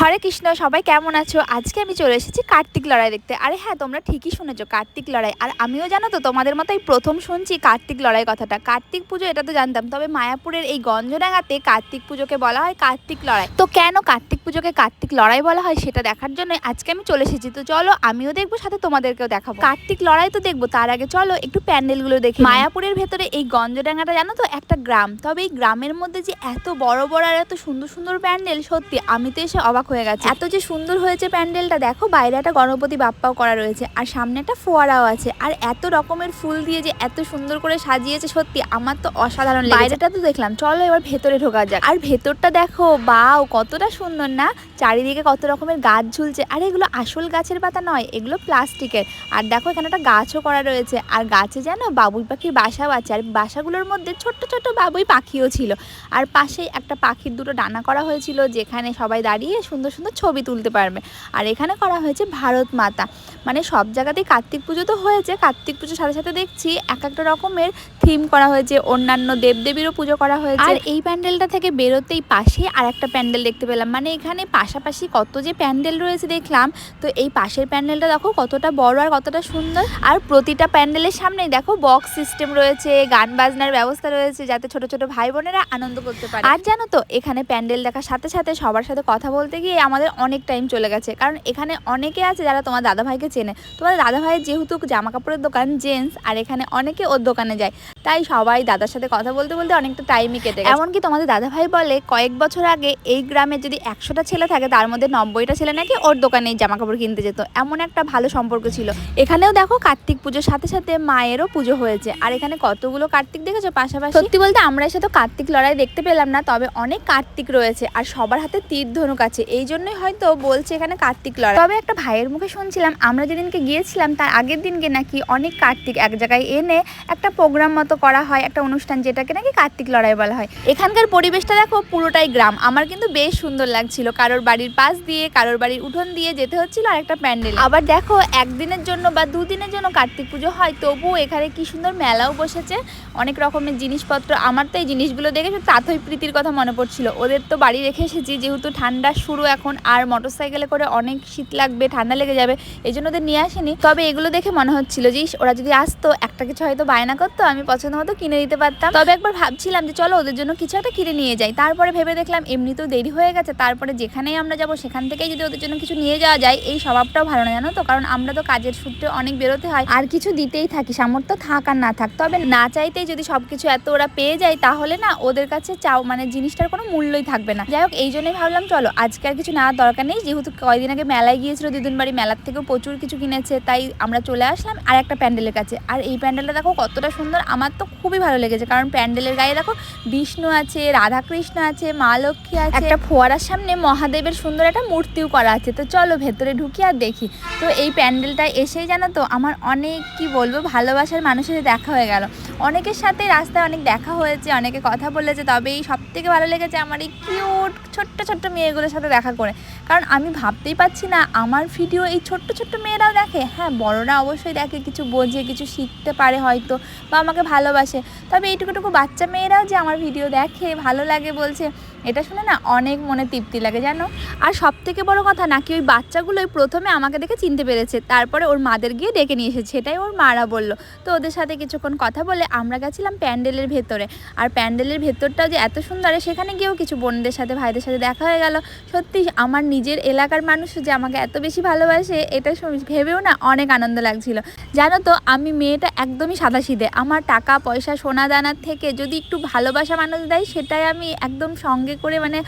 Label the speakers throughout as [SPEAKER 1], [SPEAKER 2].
[SPEAKER 1] হরে কৃষ্ণ, সবাই কেমন আছো? আজকে আমি চলে এসেছি কার্তিক লড়াই দেখতে। আরে হ্যাঁ তোমরা ঠিকই শুনেছো কার্তিক লড়াই। আর আমিও জানো তো, তোমাদের মতো এই প্রথম শুনছি কার্তিক লড়াই কথাটা। কার্তিক পুজো, এটা তো জানতাম। তবে মায়াপুরের এই গঞ্জডাঙ্গাতে কার্তিক পুজোকে বলা হয় কার্তিক লড়াই। তো কেন কার্তিক পুজোকে কার্তিক লড়াই বলা হয় সেটা দেখার জন্য আজকে আমি চলে এসেছি। তো চলো, আমিও দেখব, সাথে তোমাদেরকেও দেখাবো। কার্তিক লড়াই তো দেখব, তার আগে চলো, একটু প্যান্ডেলগুলো দেখি মায়াপুরের ভেতরে এই গঞ্জডাঙ্গাটা, জানো তো, একটা গ্রাম। তবে এই গ্রামের মধ্যে যে এত বড় বড় আর এত সুন্দর সুন্দর প্যান্ডেল, সত্যি, আমি তো এসে অবাক হয়ে গেছে। এত যে সুন্দর হয়েছে প্যান্ডেলটা দেখো বাইরে একটা গণপতি বাপ্পাও করা রয়েছে আর সামনে একটা ফোয়ারাও আছে। আর এত রকমের ফুল দিয়ে যে এত সুন্দর করে সাজিয়েছে সত্যি আমার তো অসাধারণ। বাইরেটা তো দেখলাম চলো এবার ভেতরে ঢোকা যাক। আর ভেতরটা দেখো বাও কতটা সুন্দর না? চারিদিকে কত রকমের গাছ ঝুলছে। আর এগুলো আসল গাছের পাতা নয় এগুলো প্লাস্টিকের। আর দেখো এখানে একটা গাছও করা রয়েছে আর গাছে যেন বাবুই পাখির বাসাও আছে আর বাসাগুলোর মধ্যে ছোট্ট ছোট্ট বাবুই পাখিও ছিল। আর পাশেই একটা পাখির দুটো ডানা করা হয়েছিল যেখানে সবাই দাঁড়িয়ে সুন্দর সুন্দর ছবি তুলতে পারবে। আর এখানে করা হয়েছে ভারত মাতা। মানে সব জায়গাতেই কার্তিক পুজো তো হয়েছে। কার্তিক পুজোর সাথে সাথে দেখছি এক একটা রকমের থিম করা হয়েছে। অন্যান্য দেবদেবীরও পুজো করা হয়েছে। আর এই প্যান্ডেলটা থেকে বেরোতেই পাশে আর একটা প্যান্ডেল দেখতে পেলাম। মানে এখানে পাশাপাশি কত যে প্যান্ডেল রয়েছে দেখলাম তো এই পাশের প্যান্ডেলটা দেখো কতটা বড় আর কতটা সুন্দর। আর প্রতিটা প্যান্ডেলের সামনেই দেখো বক্স সিস্টেম রয়েছে গান বাজনার ব্যবস্থা রয়েছে যাতে ছোট ছোট ভাই বোনেরা আনন্দ করতে পারে। আর জানো তো এখানে প্যান্ডেল দেখার সাথে সাথে সবার সাথে কথা বলতে গিয়ে আমাদের অনেক টাইম চলে গেছে। কারণ এখানে অনেকে আছে যারা তোমার দাদাভাইকে চেনে। তোমার দাদাভাইয়ের যেহেতু জামা কাপড়ের দোকান জেন্টস, আর এখানে অনেকে ওর দোকানে যায়। তাই সবাই দাদার সাথে কথা বলতে বলতে অনেকটা টাইমই কেটে এমনকি তোমাদের দাদাভাই বলে, কয়েক বছর আগে এই গ্রামে যদি একশোটা ছেলে থাকে, তার মধ্যে নব্বইটা ছেলে নাকি ওর দোকানে জামা কাপড় কিনতে যেত। এমন একটা ভালো সম্পর্ক ছিল। এখানেও দেখো কার্তিক পুজোর সাথে সাথে মায়েরও পুজো হয়েছে। আর এখানে কতগুলো কার্তিক দেখেছ? পাশাপাশি সত্যি বলতে আমরা এসে তো কার্তিক লড়াই দেখতে পেলাম না, তবে অনেক কার্তিক রয়েছে। আর সবার হাতে তীর ধনুক আছে। এই জন্যই হয়তো বলছে এখানে কার্তিক লড়াই। তবে একটা ভাইয়ের মুখে শুনছিলাম, আমরা যেদিনকে গিয়েছিলাম তার আগের দিনকে নাকি অনেক কার্তিক এক জায়গায় এনে একটা প্রোগ্রাম মতো করা হয়, একটা অনুষ্ঠান যেটাকে নাকি কার্তিক লড়াই বলা হয়। এখানকার পরিবেশটা দেখো পুরোটাই গ্রাম। আমার কিন্তু বেশ সুন্দর লাগছিল। কারোর বাড়ির পাশ দিয়ে, কারোর বাড়ির উঠোন দিয়ে যেতে হচ্ছিল আর একটা প্যান্ডেল। আবার দেখো, একদিনের জন্য বা দুদিনের জন্য কার্তিক পুজো হয় তবুও এখানে কি সুন্দর মেলাও বসেছে। অনেক রকমের জিনিসপত্র। আমার তো এই জিনিসগুলো দেখে তাথই প্রীতির কথা মনে পড়ছিল। ওদের তো বাড়ি রেখে এসেছি, যেহেতু ঠান্ডা শুরু এখন আর মোটর সাইকেলে করে অনেক শীত লাগবে, ঠান্ডা লেগে যাবে, এই জন্য ওদের নিয়ে আসেনি। তবে এগুলো দেখে মনে হচ্ছিল যে ওরা যদি আসতো, একটা কিছু হয়তো বায়না করতো, আমি পছন্দ মতো কিনে দিতে পারতাম। তবে একবার ভাবছিলাম যে, চলো ওদের জন্য কিছু একটা কিনে নিয়ে যাই। তারপরে ভেবে দেখলাম এমনিতেও দেরি হয়ে গেছে। তারপরে যেখানেই আমরা যাব, সেখান থেকেই যদি ওদের জন্য কিছু নিয়ে যাওয়া যায়, এই স্বভাবটাও ভালো না, জানো তো? কারণ আমরা তো কাজের সূত্রে অনেক বেরোতে হয়। আর কিছু দিতেই থাকি, সামর্থ্য থাক আর না থাক। তবে না চাইতেই যদি সবকিছু এত ওরা পেয়ে যায়, তাহলে না, ওদের কাছে চাও মানে জিনিসটার কোনো মূল্যই থাকবে না। যাই হোক, এই জন্যই ভাবলাম, চলো, আজকে কিছু নেওয়ার দরকার নেই। যেহেতু কয়দিন আগে মেলায় গিয়েছিল, দিদুন বাড়ি মেলার থেকেও প্রচুর কিছু কিনেছে, তাই আমরা চলে আসলাম আর একটা প্যান্ডেলের কাছে। আর এই প্যান্ডেলটা দেখো কতটা সুন্দর, আমার তো খুবই ভালো লেগেছে। কারণ প্যান্ডেলের গায়ে দেখো বিষ্ণু আছে, রাধাকৃষ্ণ আছে, মা লক্ষ্মী আছে। একটা ফোয়ারার সামনে মহাদেবের সুন্দর একটা মূর্তিও করা আছে। তো চলো ভেতরে ঢুকি আর দেখি। তো এই প্যান্ডেলটা এসেই জানো তো, আমার অনেক, কি বলব, ভালোবাসার মানুষের দেখা হয়ে গেল। অনেকের সাথে রাস্তায় অনেক দেখা হয়েছে, অনেকে কথা বলেছে, তবে এই সব থেকে ভালো লেগেছে আমার এই কিউট ছোট্ট ছোট্ট মেয়েগুলোর সাথে দেখা করে। কারণ আমি ভাবতেই পারছি না, আমার ভিডিও এই ছোট্ট ছোট্ট মেয়েরাও দেখে হ্যাঁ বড়রা অবশ্যই দেখে, কিছু বোঝে, কিছু শিখতে পারে হয়তো, বা আমাকে ভালোবাসে। তবে এইটুকুটুকু বাচ্চা মেয়েরাও যে আমার ভিডিও দেখে, ভালো লাগে বলছে এটা শুনে না অনেক মনে তৃপ্তি লাগে, জানো? আর সব থেকে বড় কথা নাকি ওই বাচ্চাগুলোই প্রথমে আমাকে দেখে চিনতে পেরেছে, তারপরে ওর মাদের গিয়ে ডেকে নিয়ে এসেছে, সেটাই ওর মারা বলল। তো ওদের সাথে কিছুক্ষণ কথা বলে আমরা গেছিলাম প্যান্ডেলের ভেতরে, আর প্যান্ডেলের ভেতরটাও যে এত সুন্দর সেখানে গিয়েও কিছু বোনদের সাথে, ভাইদের সাথে দেখা হয়ে গেল। সত্যি আমার নিজের এলাকার মানুষ যে আমাকে এত বেশি ভালোবাসে, এটা ভেবেও না অনেক আনন্দ লাগছিল। জানো তো, আমি মেয়েটা একদমই সাদাসিধে, আমার টাকা পয়সা সোনা দানার থেকে যদি একটু ভালোবাসা মানুষ দেয়, সেটাই আমি একদম সঙ্গে করে মানে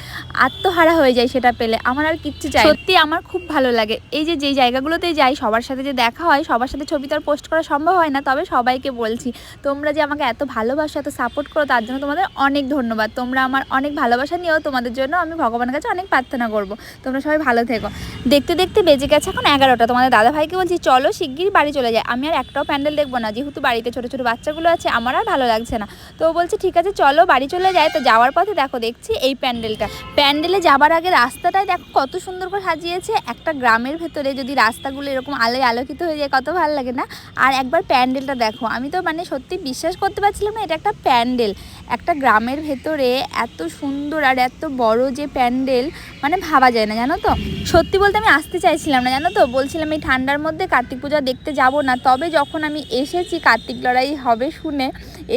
[SPEAKER 1] আত্মহারা হয়ে যায় সেটা পেলে। আমার আর কিচ্ছু চাই সত্যি আমার খুব ভালো লাগে। এই যে যেই জায়গাগুলোতেই যাই, সবার সাথে যে দেখা হয়, সবার সাথে ছবি তো আর পোস্ট করা সম্ভব হয় না, তবে সবাইকে বলছি, তোমরা যে আমাকে এত ভালোবাসো, এত সাপোর্ট করো, তার জন্য তোমাদের অনেক ধন্যবাদ। তোমরা আমার অনেক ভালোবাসা নিয়েও তোমাদের জন্য আমি ভগবানের কাছে অনেক প্রার্থনা করব। তোমরা সবাই ভালো থেকো। দেখতে দেখতে বেজে গেছে এখন এগারোটা। তোমাদের দাদা ভাইকে বলছি, চলো, শিগগিরই বাড়ি চলে যায় আমি আর একটাও প্যান্ডেল দেখব না। যেহেতু বাড়িতে ছোটো ছোটো বাচ্চাগুলো আছে, আমার আর ভালো লাগছে না। তো বলছে, ঠিক আছে, চলো, বাড়ি চলে যায় তো যাওয়ার পথে দেখো, দেখছি এই প্যান্ডেলটা। প্যান্ডেলে যাবার আগে রাস্তাটায় দেখো কত সুন্দর করে সাজিয়েছে। একটা গ্রামের ভেতরে যদি রাস্তাগুলো এরকম আলোয় আলোকিত হয়ে যায়, কত ভালো লাগে না? আর একবার প্যান্ডেলটা দেখো। আমি তো মানে সত্যি বিশ্বাস করতে পারছিলাম না, এটা একটা প্যান্ডেল। একটা গ্রামের ভেতরে এত সুন্দর আর এত বড় যে প্যান্ডেল মানে ভাবা যায় না, জানো তো? সত্যি বলতে আমি আসতে চাইছিলাম না, জানো তো? বলছিলাম এই ঠান্ডার মধ্যে কার্তিক পূজা দেখতে যাব না। তবে যখন আমি এসেছি, কার্তিক লড়াই হবে শুনে,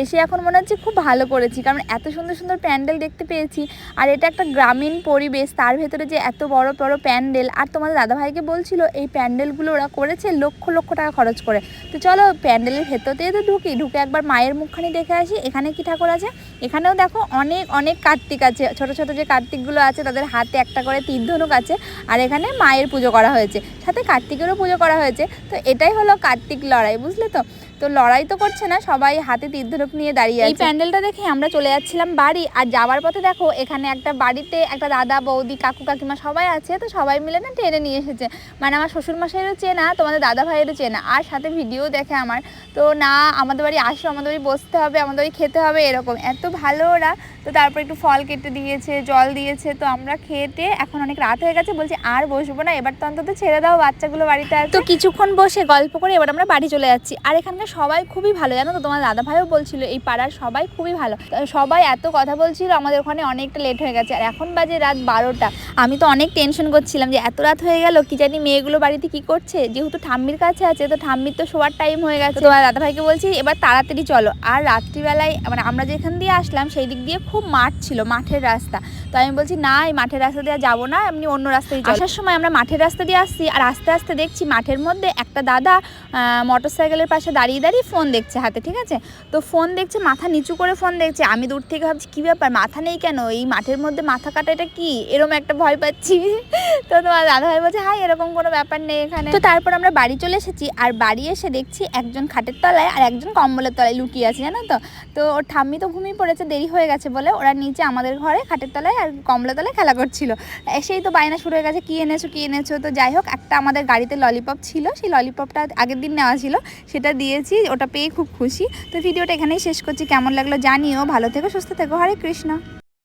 [SPEAKER 1] এসে এখন মনে হচ্ছে খুব ভালো করেছি। কারণ এত সুন্দর সুন্দর প্যান্ডেল দেখতে পেয়েছি। আর এটা একটা গ্রামীণ পরিবেশ, তার ভেতরে যে এত বড় বড় প্যান্ডেল, আর তোমাদের দাদাভাইকে বলছিল এই প্যান্ডেলগুলো ওরা করেছে লক্ষ লক্ষ টাকা খরচ করে। তো চলো প্যান্ডেলের ভেতর দিয়ে তো ঢুকি, ঢুকে একবার মায়ের মুখখানি দেখে আসি, এখানে কি ঠাকুর আছে? এখানেও দেখো অনেক অনেক কার্তিক আছে, ছোট ছোট যে কার্তিকগুলো আছে তাদের হাতে একটা করে তীর ধনুক আছে, আর এখানে মায়ের পুজো করা হয়েছে, সাথে কার্তিকেরও পুজো করা হয়েছে, তো এটাই হলো কার্তিক লড়াই, বুঝলে তো? তো লড়াই তো করছে না সবাই হাতে তীর্ধরূপ নিয়ে দাঁড়িয়ে আছে। এই প্যান্ডেলটা দেখে আমরা চলে যাচ্ছিলাম বাড়ি আর যাওয়ার পথে দেখো এখানে একটা বাড়িতে একটা দাদা বৌদি কাকু কাকিমা সবাই আছে তো সবাই মিলে না টেনে নিয়ে এসেছে। মানে আমার শ্বশুর মশাইয়েরও চেনা তোমাদের দাদা ভাইয়েরও চেনা আর সাথে ভিডিও দেখে আমার। তো না আমাদের বাড়ি আসো আমাদের বাড়ি বসতে হবে আমাদের বাড়ি খেতে হবে এরকম। এত ভালো ওরা তো তারপর একটু ফল কেটে দিয়েছে, জল দিয়েছে, তো আমরা খেতে এখন অনেক রাত হয়ে গেছে, বলছি আর বসবো না, এবার তো অন্তত ছেড়ে দাও, বাচ্চাগুলো বাড়িতে আছে তো কিছুক্ষণ বসে গল্প করে এবার আমরা বাড়ি চলে যাচ্ছি। আর এখানকার সবাই খুবই ভালো, জানো তো? তোমার দাদা ভাইও বলছিল, এই পাড়ার সবাই খুবই ভালো। সবাই এত কথা বলছিল, আমাদের ওখানে অনেকটা লেট হয়ে গেছে। আর এখন বাজে রাত বারোটা। আমি তো অনেক টেনশন করছিলাম যে এত রাত হয়ে গেল, কি জানি মেয়েগুলো বাড়িতে কি করছে? যেহেতু ঠাম্মির কাছে আছে, তো ঠাম্মির তো শোয়ার টাইম হয়ে গেছে। তোমার দাদা ভাইকে বলছি, এবার তাড়াতাড়ি চলো। আর রাত্রিবেলায় মানে আমরা যেখান দিয়ে আসলাম, সেই দিক দিয়ে খুব মাঠ ছিল মাঠের রাস্তা। তো আমি বলছি না এই মাঠের রাস্তা দিয়ে যাব না এমনি অন্য রাস্তায়। আসার সময় আমরা মাঠের রাস্তা দিয়ে আসছি আর আস্তে আস্তে দেখছি মাঠের মধ্যে একটা দাদা মোটর সাইকেলের পাশে দাঁড়িয়ে দাঁড়িয়ে ফোন দেখছে হাতে ঠিক আছে? তো ফোন দেখছে মাথা নিচু করে ফোন দেখছে। আমি দূর থেকে ভাবছি কী ব্যাপার মাথা নেই কেন? এই মাঠের মধ্যে মাথা কাটা এটা কি? এরকম একটা ভয় পাচ্ছি। তো তোমার দাদা ভাই বলছে হাই এরকম কোনো ব্যাপার নেই এখানে। তো তারপর আমরা বাড়ি চলে এসেছি আর বাড়ি এসে দেখছি একজন খাটের তলায় আর একজন কম্বলের তলায় লুকিয়ে আছে জানো তো? তো ওর ঠাম্মি তো ঘুমিয়ে পড়েছে দেরি হয়ে গেছে বলে ওরা নিচে আমাদের ঘরে, খাটের তলায় আর কমলাতলায় তলায় খেলা করছিল। সেই তো বায়না শুরু হয়ে গেছে, কী এনেছো কী এনেছো? তো যাই হোক, একটা আমাদের গাড়িতে ললিপপ ছিল, সেই ললিপপটা আগের দিন নেওয়া ছিল, সেটা দিয়েছি, ওটা পেয়ে খুব খুশি। তো ভিডিওটা এখানেই শেষ করছি, কেমন লাগল জানিও, ভালো থেকো, সুস্থ থেকো, হরে কৃষ্ণ।